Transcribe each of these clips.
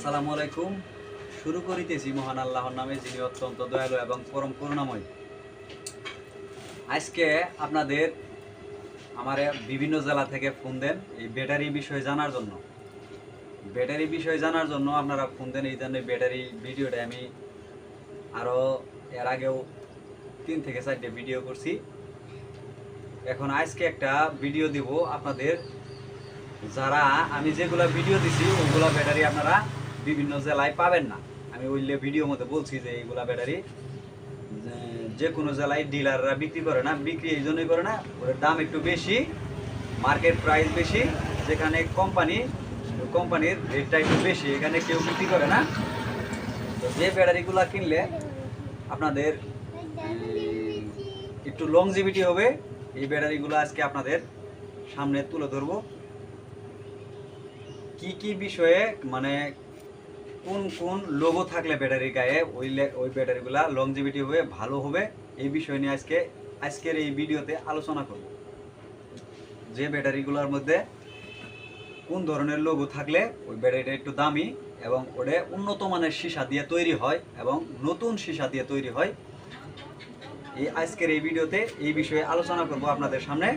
আসসালামু আলাইকুম। শুরু করিতেছি মহান আল্লাহর নামে, যিনি অত্যন্ত দয়ালু এবং পরম করুণাময়। আজকে আপনাদের আমার বিভিন্ন জেলা থেকে ফোন দেন এই ব্যাটারি বিষয়ে জানার জন্য। ব্যাটারি বিষয়ে জানার জন্য আপনারা ফোন দেন, এই জন্য ব্যাটারি ভিডিওটা আমি আরও এর আগেও তিন থেকে চারটে ভিডিও করছি। এখন আজকে একটা ভিডিও দিব আপনাদের। যারা আমি যেগুলো ভিডিও দিছি, ওগুলো ব্যাটারি আপনারা বিভিন্ন জেলায় পাবেন না। আমি ওইলে ভিডিও মধ্যে বলছি যে, এইগুলা ব্যাটারি, যে- কোনো জেলায় ডিলাররা বিক্রি করে না, বিক্রি এই জন্যই করে না ওর দাম একটু বেশি মার্কেট প্রাইস বেশি, যেখানে কোম্পানি কোম্পানির রেটটা একটু বেশি, এখানে কেউ বিক্রি করে না। তো যে ব্যাটারিগুলো কিনলে আপনাদের একটু লংজিভিটি হবে, এই ব্যাটারিগুলো আজকে আপনাদের সামনে তুলে ধরবো। কি কি বিষয়ে মানে কোন কোন লোগো থাকলে ব্যাটারির গায়ে, ওই ওই ব্যাটারিগুলা লংজিভিটি হবে, ভালো হবে, এই বিষয় নিয়ে আজকে, আজকের এই ভিডিওতে আলোচনা করব। যে ব্যাটারিগুলোর মধ্যে কোন ধরনের লোগো থাকলে ওই ব্যাটারিটা একটু দামি এবং ওটা উন্নত মানের সীসা দিয়ে তৈরি হয় এবং নতুন সীসা দিয়ে তৈরি হয়, এই আজকের এই ভিডিওতে এই বিষয়ে আলোচনা করব আপনাদের সামনে।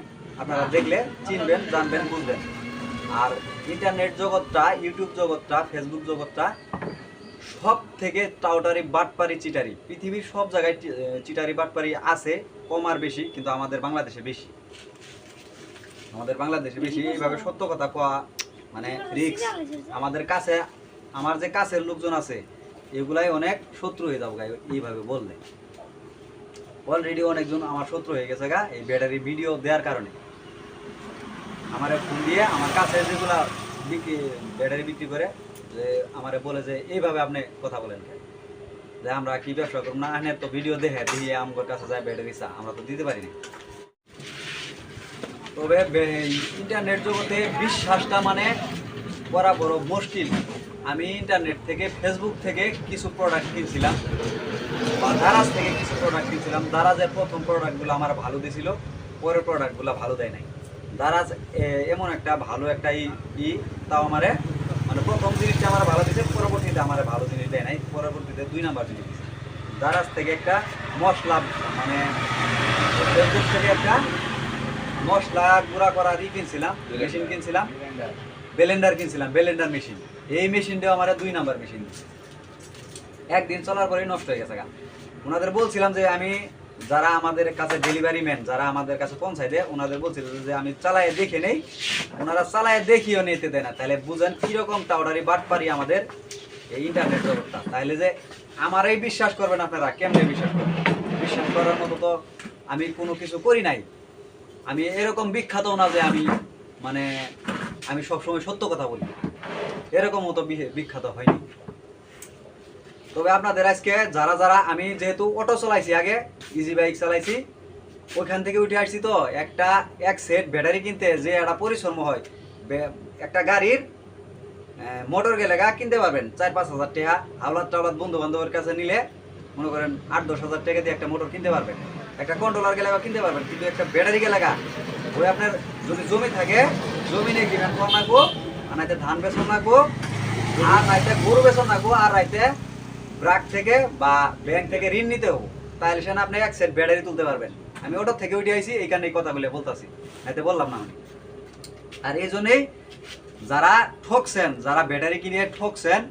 আপনারা দেখলে, চিনবেন, জানবেন, বুঝবেন। আর ইন্টারনেট জগৎটা ইউটিউব জগৎটা ফেসবুক জগৎটা সব থেকে টাউটারি বাটপারি চিটারি। পৃথিবীর সব জায়গায় চিটারি বাটপারি আছে কম আর বেশি কিন্তু আমাদের বাংলাদেশে বেশি। আমাদের বাংলাদেশে বেশি এইভাবে সত্য কথা কোয়া মানে রিক্স আমাদের কাছে আমার যে কাছের লোকজন আছে এগুলাই অনেক শত্রু হয়ে যাব গা এইভাবে বললে। অলরেডি অনেকজন আমার শত্রু হয়ে গেছে গা এই ব্যাটারি ভিডিও দেওয়ার কারণে। আমার ফোন দিয়ে আমার কাছে যেগুলা বিক্রি, ব্যাটারি বিক্রি করে, যে আমারে বলে যে, এইভাবে আপনি কথা বলেন যে আমরা কি ব্যবসা করব? না তো ভিডিও দেখে দিয়ে আমার কাছে যায় ব্যাটারি চা, আমরা তো দিতে পারি না। তবে ইন্টারনেট জগতে বিশ্বাসটা মানে করা বড় মুশকিল। আমি ইন্টারনেট থেকে ফেসবুক থেকে কিছু প্রোডাক্ট কিনছিলাম, বা দারাজ থেকে কিছু প্রোডাক্ট কিনছিলাম। দারাজের প্রথম প্রোডাক্টগুলো আমার ভালো দিয়েছিল পরের প্রোডাক্টগুলো ভালো দেয় নাই। দারাজ এমন একটা ভালো একটা ই তাও আমারে মানে প্রথম জিনিসটা আমার ভালো দিয়েছে পরবর্তীতে আমার ভালো জিনিস দেয় নাই পরবর্তীতে দুই নাম্বার জিনিস দিয়েছে দারাজ থেকে একটা মশলা মানে ফেসবুক থেকে একটা মশলা গুঁড়া করার ই কিনছিলাম মেশিন কিনছিলাম। বেলেন্ডার কিনছিলাম বেলেন্ডার মেশিন এই মেশিনটাও আমার দুই নাম্বার মেশিন দিচ্ছে একদিন চলার পরেই নষ্ট হয়ে গেছে গা। ওনাদের বলছিলাম যে আমি যারা আমাদের কাছে ডেলিভারি ম্যান যারা আমাদের কাছে পৌঁছায় দেয়, ওনাদের বলছিল যে আমি চালায় দেখে নেই, ওনারা চালায় দেখিও নিতে দেয় না। তাহলে বুঝেন কীরকম টাউডারি বাটপারি আমাদের এই ইন্টারনেট জগৎটা। তাহলে যে আমার এই বিশ্বাস করবেন আপনারা, কেমনে বিশ্বাস করবেন? বিশ্বাস করার মতো তো আমি কোনো কিছু করি নাই। আমি এরকম বিখ্যাত না যে আমি মানে আমি সবসময় সত্য কথা বলি। এরকম মতো বিখ্যাত হয়নি। তবে আপনাদের আজকে যারা যারা, আমি যেহেতু অটো চালাইছি আগে ইজি বাইক চালাইছি, ওইখান থেকে উঠে আসছি তো, একটা এক সেট ব্যাটারি কিনতে যে একটা পরিশ্রম হয়। একটা গাড়ির মোটর গেলে গা কিনতে পারবেন, চার পাঁচ হাজার টাকা। আওলাদ টাওলাদ বন্ধু বান্ধবের কাছে নিলে, মনে করেন আট দশ হাজার টাকা দিয়ে একটা মোটর কিনতে পারবেন। একটা কন্ট্রোলার গেলে কিনতে পারবেন, কিন্তু একটা ব্যাটারি গেলে গা, ওই আপনার যদি জমি থাকে জমি নিয়ে কিনেন কম রাখব আর নাইতে ধান বেসন রাখব আর নাইতে গরু বেসন রাখব আর রাইতে ব্রাক থেকে বা ব্যাংক থেকে ঋণ নিতে হব, তাহলে সেখানে আপনি এক সেট ব্যাটারি তুলতে পারবেন। আমি ওটার থেকে উঠে আইছি, এই কথা বলে বলতাছি নাইতে বললাম না আমি। আর এই জন্যেই যারা ঠকছেন, যারা ব্যাটারি কিনে ঠকছেন,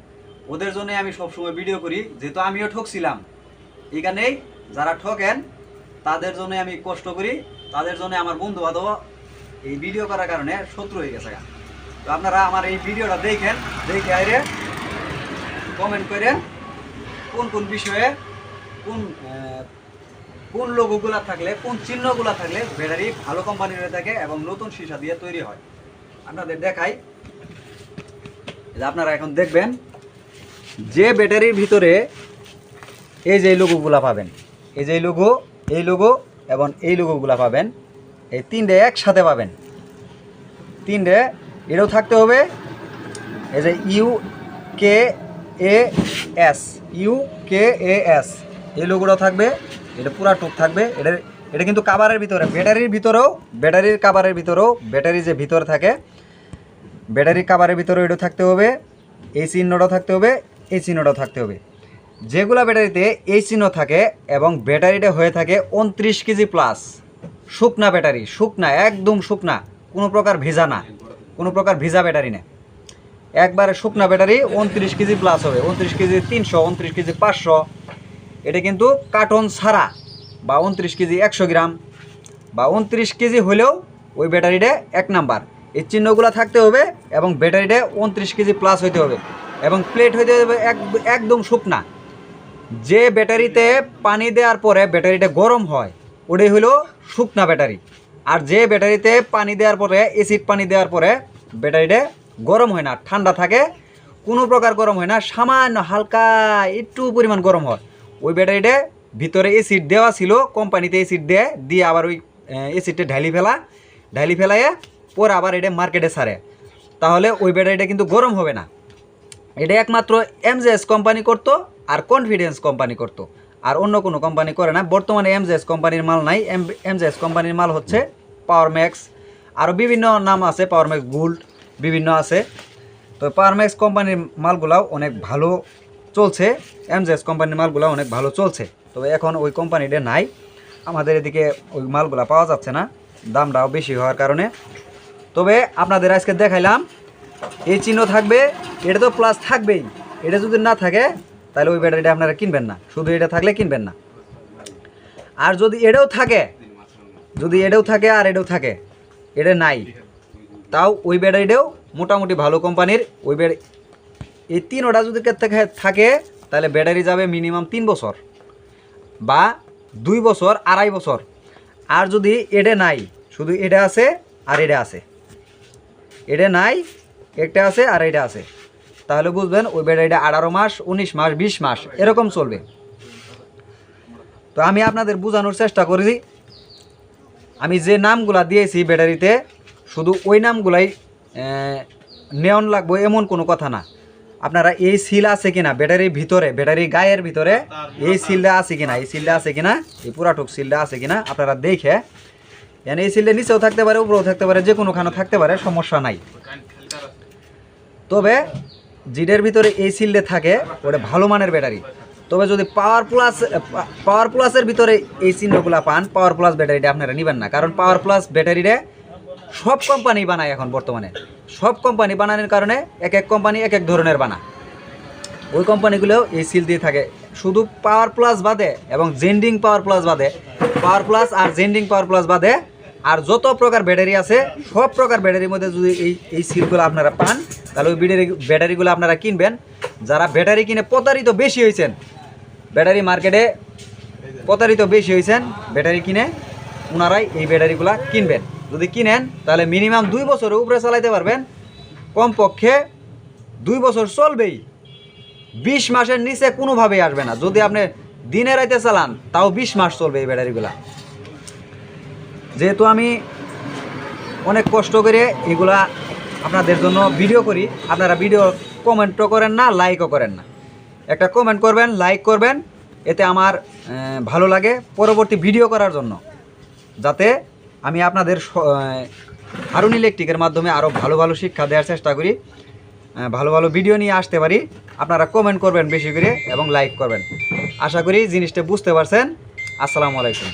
ওদের জন্য আমি সবসময় ভিডিও করি, যেহেতু আমিও ঠকছিলাম। এখানেই যারা ঠকেন, তাদের জন্য আমি কষ্ট করি, তাদের জন্য আমার বন্ধু বান্ধব এই ভিডিও করার কারণে শত্রু হয়ে গেছে তো আপনারা আমার এই ভিডিওটা দেখেন, দেখে আইরে কমেন্ট করেন কোন কোন বিষয়ে কোন কোন লোগোগুলা থাকলে, কোন চিহ্নগুলা থাকলে ব্যাটারি ভালো কোম্পানির হয়ে থাকে এবং নতুন সীসা দিয়ে তৈরি হয়? আপনাদের দেখাই। আপনারা এখন দেখবেন, যে ব্যাটারির ভিতরে এই যে লোগোগুলা পাবেন, এই যে লোগো, এই লোগো এবং এই লোগোগুলা পাবেন, এই তিনটে একসাথে পাবেন। তিনটে, এটাও থাকতে হবে, এই যে U K A S U K A S এই লোগোটাও থাকবে, এটা পুরা টুক থাকবে, এটা এটা কিন্তু কাভারের ভিতরে ব্যাটারির ভিতরেও ব্যাটারির কাভারের ভিতরেও ব্যাটারি যে ভিতরে থাকে ব্যাটারি কাভারের ভিতরে এটা থাকতে হবে, এই চিহ্নটা থাকতে হবে, এই চিহ্নটা থাকতে হবে। যেগুলা ব্যাটারিতে এই চিহ্ন থাকে এবং ব্যাটারিটা হয়ে থাকে উনত্রিশ কেজি প্লাস শুকনা ব্যাটারি শুকনা, একদম শুকনা, কোনো প্রকার ভেজা না, কোনো প্রকার ভিজা ব্যাটারি না। একবারে শুকনা ব্যাটারি উনত্রিশ কেজি প্লাস হবে। উনত্রিশ কেজি তিনশো, উনত্রিশ কেজি পাঁচশো। এটা কিন্তু কার্টন ছাড়া বা উনত্রিশ কেজি একশো গ্রাম বা উনত্রিশ কেজি হলেও ওই ব্যাটারিটা এক নাম্বার। এই চিহ্নগুলো থাকতে হবে এবং ব্যাটারিটা উনত্রিশ কেজি প্লাস হইতে হবে এবং প্লেট হইতে হবে এক, একদম শুকনা। যে ব্যাটারিতে পানি দেওয়ার পরে ব্যাটারিটা গরম হয়, ওটাই হলো শুকনা ব্যাটারি। আর যে ব্যাটারিতে পানি দেওয়ার পরে এসিড পানি দেওয়ার পরে ব্যাটারিটা গরম হয় না, ঠান্ডা থাকে। কোনো প্রকার গরম হয় না, সামান্য হালকা একটু পরিমাণ গরম হয়। ওই ব্যাটারিটা ভিতরে এসিড দেওয়া ছিল কোম্পানিতে এসিড দেয়, দিয়ে আবার ওই এসিডটা ঢালি ফেলা। ঢালি ফেলাইয়ে পরে আবার এটা মার্কেটে সারে। তাহলে ওই ব্যাটারিটা কিন্তু গরম হবে না। এটা একমাত্র এমজেএস কোম্পানি করতো আর কনফিডেন্স কোম্পানি করতো। আর অন্য কোনো কোম্পানি করে না। বর্তমানে এমজেএস কোম্পানির মাল নাই। এমজেএস কোম্পানির মাল হচ্ছে পাওয়ার ম্যাক্স আরও বিভিন্ন নাম আছে পাওয়ার ম্যাক্স গোল্ড বিভিন্ন আছে। তো পাওয়ার ম্যাক্স কোম্পানির মালগুলাও অনেক ভালো চলছে। এমজেএস কোম্পানির মালগুলো অনেক ভালো চলছে। তবে এখন ওই কোম্পানিটা নাই। আমাদের এদিকে ওই মালগুলা পাওয়া যাচ্ছে না। দামটাও বেশি হওয়ার কারণে। তবে আপনাদের আজকে দেখাইলাম, এই চিহ্ন থাকবে, এটা তো প্লাস থাকবেই। এটা যদি না থাকে, তাহলে ওই ব্যাটারিটা আপনারা কিনবেন না। শুধু এটা থাকলে কিনবেন না। আর যদি এটাও থাকে, যদি এটাও থাকে আর এটাও থাকে, এটা নাই। তাও ওই ব্যাটারিটাও মোটামুটি ভালো কোম্পানির ওই ব্যাটারি এই তিনোটা যদি থাকে তাহলে ব্যাটারি যাবে মিনিমাম তিন বছর বা দুই বছর, আড়াই বছর। আর যদি এটা নাই, শুধু এটা আছে আর এটা আছে। এটা নাই, একটা আছে আর এটা আছে। তাহলে বুঝবেন ওই ব্যাটারিটা আঠারো মাস, উনিশ মাস, বিশ মাস, এরকম চলবে। তো আমি আপনাদের বোঝানোর চেষ্টা করেছি। আমি যে নামগুলা দিয়েছি ব্যাটারিতে শুধু ওই নামগুলাই নেওয়ান লাগবে এমন কোনো কথা না। আপনারা এই সিল আছে কিনা, ব্যাটারির ভিতরে, ব্যাটারির গায়ের ভিতরে, এই সিলটা আছে কিনা, এই সিলটা আছে কিনা, এই পুরাটুক সিলটা আছে কিনা, আপনারা দেখে মানে এই সিলটা নিচেও থাকতে পারে, উপরেও থাকতে পারে, যে কোনোখানে থাকতে পারে, সমস্যা নাই। তবে জিডের ভিতরে এই সিলডে থাকে, ওটা ভালো মানের ব্যাটারি। তবে যদি পাওয়ার প্লাস পাওয়ার প্লাসের ভিতরে এই চিহ্নগুলো পান পাওয়ার প্লাস ব্যাটারিটা আপনারা নেবেন না। কারণ পাওয়ার প্লাস ব্যাটারিটা সব কোম্পানি বানায় এখন বর্তমানে। সব কোম্পানি বানানোর কারণে এক এক কোম্পানি এক এক ধরনের বানা ওই কোম্পানিগুলো এই সিল দিয়ে থাকে। শুধু পাওয়ার প্লাস বাদে এবং জেন্ডিং পাওয়ার প্লাস বাদে। পাওয়ার প্লাস আর জেন্ডিং পাওয়ার প্লাস বাদে। আর যত প্রকার ব্যাটারি আছে, সব প্রকার ব্যাটারির মধ্যে যদি এই এই সিলগুলো আপনারা পান, তাহলে ওই ব্যাটারি ব্যাটারিগুলো আপনারা কিনবেন। যারা ব্যাটারি কিনে প্রতারিত বেশি হয়েছেন ব্যাটারি মার্কেটে প্রতারিত বেশি হয়েছেন ব্যাটারি কিনে ওনারাই এই ব্যাটারিগুলা কিনবেন। যদি কিনেন, তাহলে মিনিমাম দুই বছরের উপরে চালাইতে পারবেন। কমপক্ষে দুই বছর চলবেই। বিশ মাসের নিচে কোনোভাবেই আসবে না। যদি আপনি দিনে রাইতে চালান, তাও বিশ মাস চলবে এই ব্যাটারিগুলা। যেহেতু আমি অনেক কষ্ট করে এগুলা আপনাদের জন্য ভিডিও করি, আপনারা ভিডিও কমেন্টও করেন না, লাইকও করেন না। একটা কমেন্ট করবেন, লাইক করবেন, এতে আমার ভালো লাগে। পরবর্তী ভিডিও করার জন্য। যাতে আমি আপনাদের হারুন ইলেকট্রিকের মাধ্যমে আরও ভালো ভালো শিক্ষা দেওয়ার চেষ্টা করি। ভালো ভালো ভিডিও নিয়ে আসতে পারি। আপনারা কমেন্ট করবেন বেশি করে এবং লাইক করবেন। আশা করি জিনিসটা বুঝতে পারছেন। আসসালামু আলাইকুম।